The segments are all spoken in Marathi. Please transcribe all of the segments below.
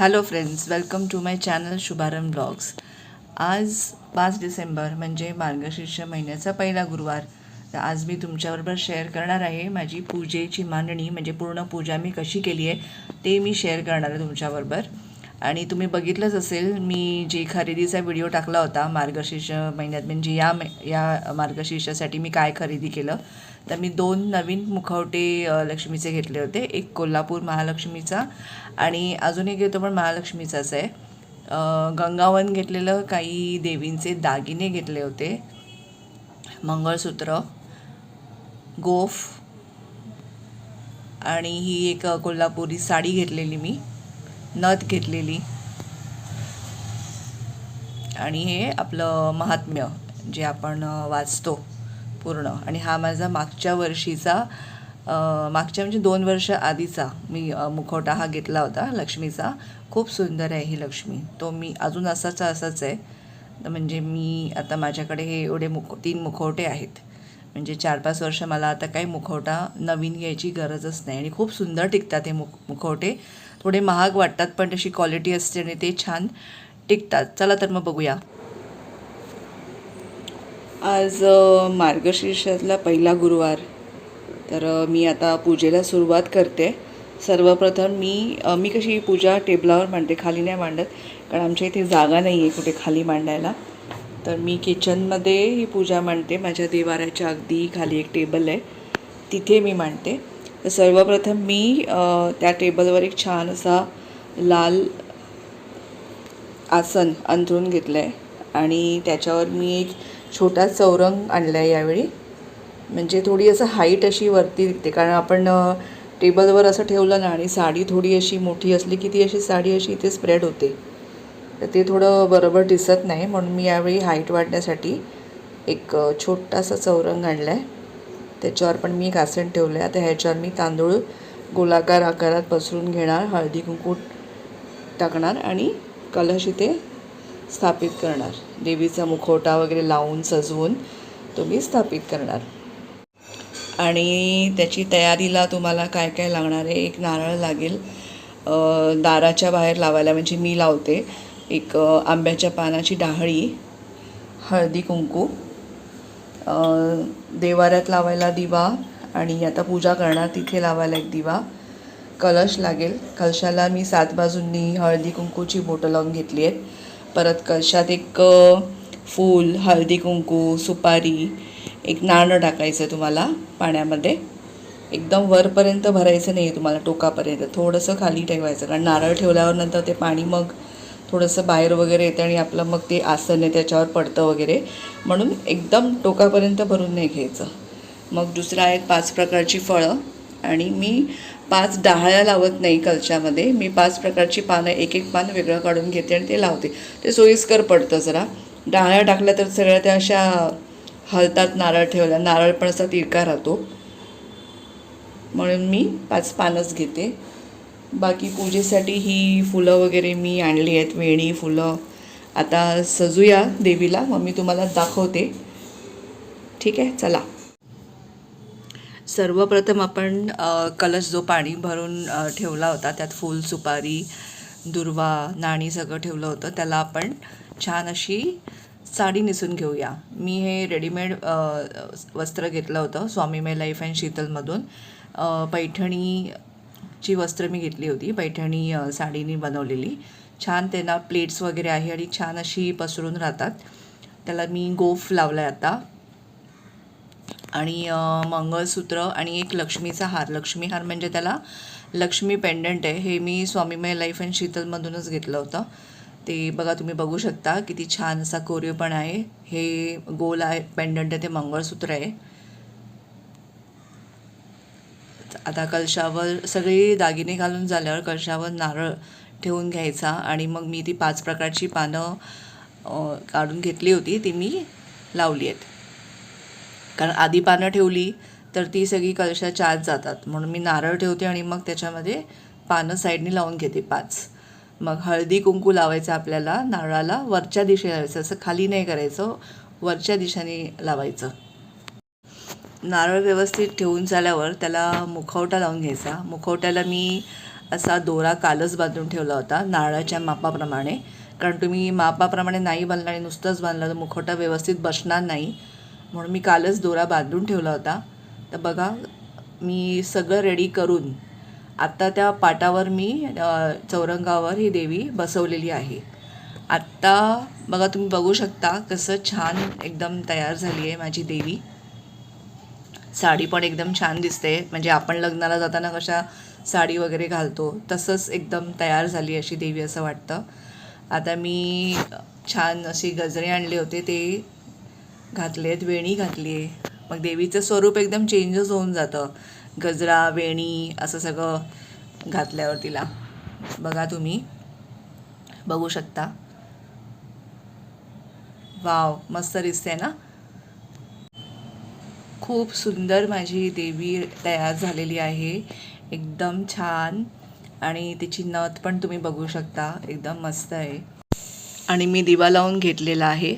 Hello friends welcome to my channel Shubharambh blogs आज पाच डिसेंबर म्हणजे मार्गशीर्ष महिन्याचा पहिला गुरुवार. तर आज मी तुमच्याबरोबर शेअर करणार आहे माझी पूजेची मांडणी म्हणजे पूर्ण पूजा मी कशी केली आहे ते मी शेअर करणार आहे तुमच्याबरोबर. आणि तुम्ही बघितलंच असेल मी जे खरेदीचा व्हिडिओ टाकला होता मार्गशीर्ष महिन्यात म्हणजे या या मार्गशीर्षासाठी मी काय खरेदी केलं तर मी दोन नवीन मुखवटे लक्ष्मीचे घेतले होते. एक कोल्हापूर महालक्ष्मीचा आणि अजून एक घेतो पण महालक्ष्मीचाच आहे. गंगावन घेतलेलं काही देवींचे दागिने घेतले होते. मंगळसूत्र गोफ आणि ही एक कोल्हापुरी साडी घेतलेली मी. नथ घेतलेली. आणि हे आपलं महात्म्य जे आपण वाचतो पूर्ण. आणि हा माझा मागच्या वर्षीचा मागच्या म्हणजे दोन वर्ष आधीचा मी मुखवटा हा घेतला होता लक्ष्मीचा. खूप सुंदर आहे ही लक्ष्मी. तो मी अजून असाचा असाच आहे. तर म्हणजे मी आता माझ्याकडे हे एवढे मुख तीन मुखवटे आहेत. म्हणजे चार पाच वर्ष मला आता काही मुखवटा नवीन घ्यायची गरजच नाही. आणि खूप सुंदर टिकतात हे मुख मुखवटे. थोडे महाग वाटतात पण तशी क्वालिटी असते आणि ते छान टिकतात. चला तर मग बघूया. आज मार्गशीर्षातला पहिला गुरुवार. तर मी आता पूजेला सुरुवात करते. सर्वप्रथम मी मी कशी पूजा टेबलावर मांडते खाली नाही मांडत कारण आमच्या इथे जागा नाही आहे कुठे खाली मांडायला. तर मी किचनमध्ये ही पूजा मांडते. माझ्या देवाऱ्याच्या अगदी खाली एक टेबल आहे. तिथे मी मांडते. तर सर्वप्रथम मी त्या टेबलवर एक छान असा लाल आसन अंथरून घेतलं आहे आणि त्याच्यावर मी एक छोटा चौरंग आणला आहे यावेळी. म्हणजे थोडी असं हाईट अशी वरती दिसते. कारण आपण टेबलवर असं ठेवलं ना आणि साडी थोडी अशी मोठी असली की ती अशी साडी अशी इथे स्प्रेड होते. तर ते थोडं बरोबर दिसत नाही. म्हणून मी यावेळी हाईट वाढण्यासाठी एक छोटासा चौरंग आणला आहे त्याच्यावर पण मी एक आसन ठेवलं आहे आता ह्याच्यावर मी तांदूळ गोलाकार आकारात पसरून घेणार हळदी कुंकू टाकणार आणि कलश इथे स्थापित करणार. देवीचा मुखवटा वगैरे लावून सजवून तो मी स्थापित करणार. आणि त्याची तयारीला तुम्हाला काय काय लागणार आहे एक नारळ लागेल. दाराच्या बाहेर लावायला म्हणजे मी लावते. एक आंब्याच्या पानाची डाहळी हळदी कुंकू देवाऱ्यात लावायला दिवा आणि आता पूजा करणार तिथे लावायला एक दिवा. कलश लागेल. कलशाला मी सात बाजूंनी हळदी कुंकूची बोटं लावून घेतली आहेत. परत कलशात एक फूल हळदी कुंकू सुपारी एक नाणं टाकायचं आहे तुम्हाला पाण्यामध्ये. एकदम वरपर्यंत भरायचं नाही आहे तुम्हाला टोकापर्यंत. थोडंसं खाली ठेवायचं. कारण नारळ ठेवल्यावर नंतर ते पाणी मग थोडंसं बाहेर वगैरे येतं आणि आपलं मग ते आसन आहे त्याच्यावर पडतं वगैरे. म्हणून एकदम टोकापर्यंत भरून नाही घ्यायचं. मग दुसरं आहेत पाच प्रकारची फळं आणि मी पाच डाहळ्या लावत नाही कलशामध्ये मी पाच प्रकारची पानं एक एक पान वेगळं काढून घेते आणि ते लावते. ते सोयीस्कर पडतं जरा. डाहळ्या टाकल्या तर सगळ्या त्या अशा हलतात नारळ ठेवल्या नारळ पण असा तिरका राहतो. म्हणून मी पाच पानच घेते. बाकी पूजेसाठी ही फुलं वगैरे मी आणली आहेत वेणी फुलं. आता सजूया देवीला मग मी तुम्हाला दाखवते. ठीक आहे चला. सर्वप्रथम आपण कलश जो पाणी भरून ठेवला होता त्यात फूल सुपारी दुर्वा नाणी सगळं ठेवलं होतं त्याला आपण छान अशी साडी नेसून घेऊया. मी हे रेडीमेड वस्त्र घेतलं होतं स्वामीमय लाईफ अँड शीतलमधून. पैठणी ची वस्त्र मी घेतली होती पैठणी साडीनी साडीने बनवलेली. छान त्यांना प्लेट्स वगैरे आहे आणि छान अशी पसरून राहतात. त्याला मी गोफ लावला आहे आता. आणि मंगळसूत्र आणि एक लक्ष्मीचा हार. लक्ष्मी हार म्हणजे त्याला लक्ष्मी पेंडंट आहे. हे मी स्वामीमय लाईफ अँड शीतलमधूनच घेतलं होतं. ते बघा तुम्ही बघू शकता किती छान असा कोरीव पण आहे. हे गोल आहे पेंडंट आहे ते मंगळसूत्र आहे. आता कलशावर सगळी दागिने घालून झाल्यावर कलशावर नारळ ठेवून घ्यायचा आणि मग मी ती पाच प्रकारची पानं काढून घेतली होती ती मी लावली आहेत. कारण आधी पानं ठेवली तर ती सगळी कलशाच्या आत जातात. म्हणून मी नारळ ठेवते आणि मग त्याच्यामध्ये पानं साईडने लावून घेते पाच. मग हळदी कुंकू लावायचं आपल्याला नारळाला वरच्या दिशेला लावायचं. असं खाली नाही करायचं वरच्या दिशेने लावायचं. नारळ व्यवस्थित ठेवून झाल्यावर त्याला मुखवटा लावून घ्यायचा. मुखवट्याला मी असा दोरा कालच बांधून ठेवला होता नारळाच्या मापाप्रमाणे. कारण तुम्ही मापाप्रमाणे नाही बांधला आणि नुसतंच बांधलं तर मुखवटा व्यवस्थित बसणार नाही. म्हणून मी कालच दोरा बांधून ठेवला होता. तर बघा मी सगळं रेडी करून आत्ता त्या पाटावर मी चौरंगावर ही देवी बसवलेली आहे. आत्ता बघा तुम्ही बघू शकता कसं छान एकदम तयार झाली आहे माझी देवी. साडी पण एकदम छान दिसते. म्हणजे आपण लग्नाला जाताना कशा साडी वगैरे घालतो तसंच एकदम तयार झाली अशी देवी असं वाटतं. आता मी छान अशी गजरे आणले होते ते घातले आहेत वेणी घातली आहे. मग देवीचं स्वरूप एकदम चेंजच होऊन जातं. गजरा वेणी असं सगळं घातल्यावर तिला. बघा तुम्ही. बघू शकता. वाव मस्त दिसते ना? खूप सुंदर माझी देवी तयार झालेली आहे. एकदम छान. आणि तिची नथ पण तुम्ही बघू शकता. एकदम मस्त आहे. आणि मी दिवा लावून घेतलेला आहे.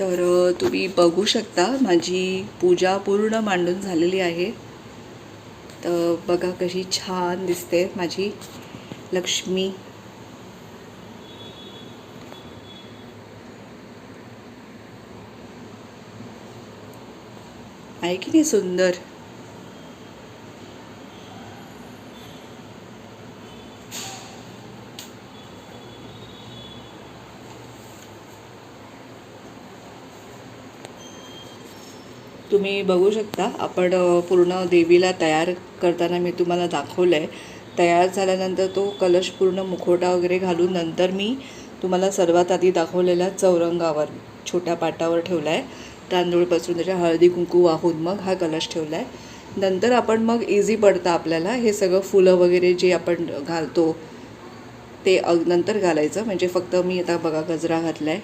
तर तुम्ही बघू शकता माझी पूजा पूर्ण मांडून झालेली आहे. तर बघा कशी छान दिसते माझी लक्ष्मी. आहे की नाही सुंदर? तुम्ही बघू शकता आपण पूर्ण देवीला तयार करताना मी तुम्हाला दाखवलं आहे तयार झाल्यानंतर तो कलश पूर्ण मुखवटा वगैरे घालून नंतर मी तुम्हाला सर्वात आधी दाखवलेला चौरंगावर छोट्या पाटावर ठेवला आहे तांदूळ पसरून त्याच्या हळदी कुंकू वाहून मग हा कलश ठेवला आहे नंतर आपण मग इझी पडतं आपल्याला. हे सगळं फुलं वगैरे जे आपण घालतो ते अग नंतर घालायचं. म्हणजे फक्त मी आता बघा गजरा घातला आहे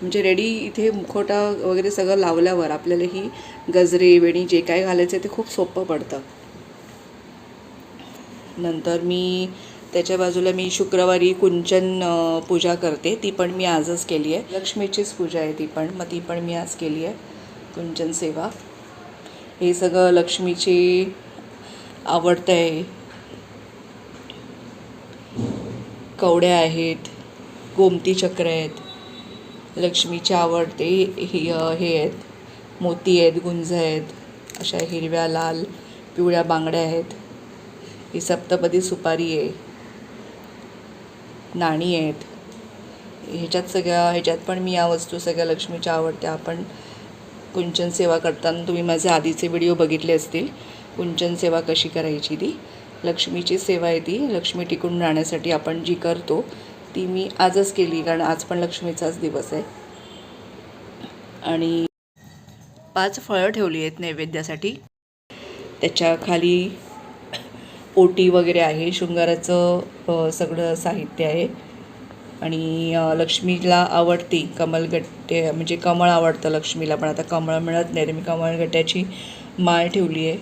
म्हणजे रेडी इथे मुखोटा वगैरे सगळं लावल्यावर आपल्याला ही गजरे वेणी जे काय घालायचं ते खूप सोपं पडतं. नंतर मी त्याच्या बाजूला मी शुक्रवारी कुंचन पूजा करते. ती पण मी आजच केली आहे. लक्ष्मीचीच पूजा आहे ती पण. मग ती पण मी आज केली आहे. कुंचन सेवा. हे सगळं लक्ष्मीची आवडतं आहे. कवड्या आहेत. गोमती चक्र आहेत. लक्ष्मीचे आवडते हे आहेत. मोती आहेत गुंज आहेत. अशा हिरव्या लाल पिवळ्या बांगड्या आहेत. ही सप्तपदी सुपारी आहे. नाणी आहेत. ह्याच्यात सगळ्या ह्याच्यात पण मी या वस्तू सगळ्या लक्ष्मीच्या आवडत्या. आपण कुंचन सेवा करताना तुम्ही माझे आधीचे व्हिडिओ बघितले असतील. कुंचन सेवा कशी करायची ती? लक्ष्मीची सेवा आहे ती. लक्ष्मी टिकून राहण्यासाठी आपण जी करतो ती मी आजच केली कारण आज पण लक्ष्मीचाच दिवस आहे. आणि पाच फळं ठेवली आहेत नैवेद्यासाठी. त्याच्याखाली ओटी वगैरे आहे शृंगाराचं सगळं साहित्य आहे. आणि लक्ष्मीला आवडती कमलगट्टे म्हणजे कमळ आवडतं लक्ष्मीला पण आता कमळ मिळत नाही. तर मी कमळगट्ट्याची माळ ठेवली आहे.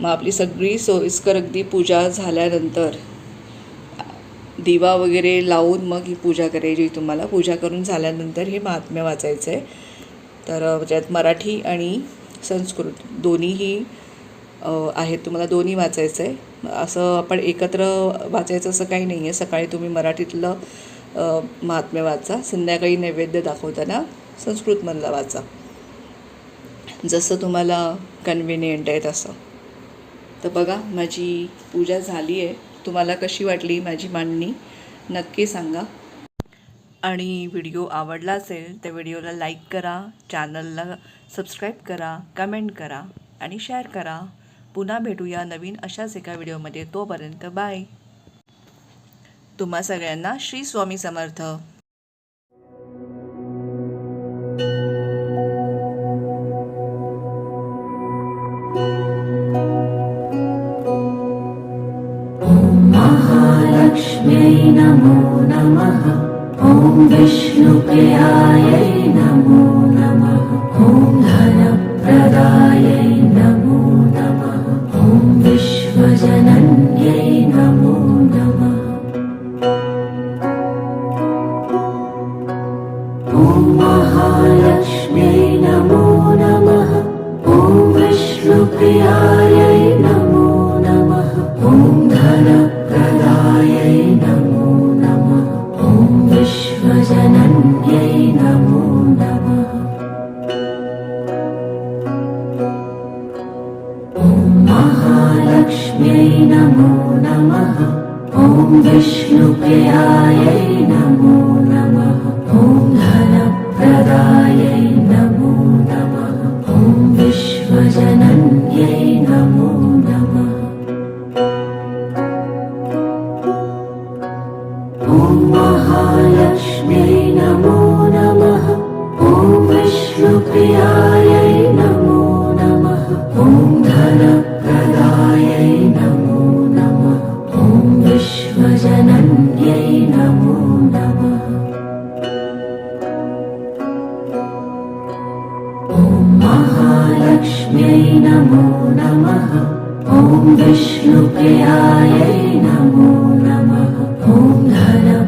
मग आपली सगळी सोयीस्कर अगदी पूजा झाल्यानंतर दिवा वगैरे लावून मग ही पूजा करायची तुम्हाला. पूजा करून झाल्यानंतर हे महात्म्य वाचायचं आहे तर ज्यात त्यात मराठी आणि संस्कृत दोन्हीही आहेत तुम्हाला दोन्ही वाचायचं आहे असं आपण एकत्र वाचायचं असं काही नाही आहे सकाळी तुम्ही मराठीतलं महात्म्य वाचा. संध्याकाळी नैवेद्य दाखवताना संस्कृतमधला वाचा. जसं तुम्हाला कन्व्हिनियंट आहे तसं. तर बघा माझी पूजा झाली आहे तुम्हाला कशी वाटली माझी मांडणी? नक्की सांगा. आणि व्हिडिओ आवडला असेल तर व्हिडिओला लाईक करा. चॅनलला सबस्क्राईब करा कमेंट करा आणि शेअर करा. पुन्हा भेटूया नवीन अशाच एका व्हिडिओमध्ये. तोपर्यंत बाय. तुम्हा सगळ्यांना श्री स्वामी समर्थ. नमो नमः। ॐ विष्णुप्रियायै नमो नमः। नमो नमः। ॐ विष्णुप्रियायै नमो नमः। ॐ धनप्रदायै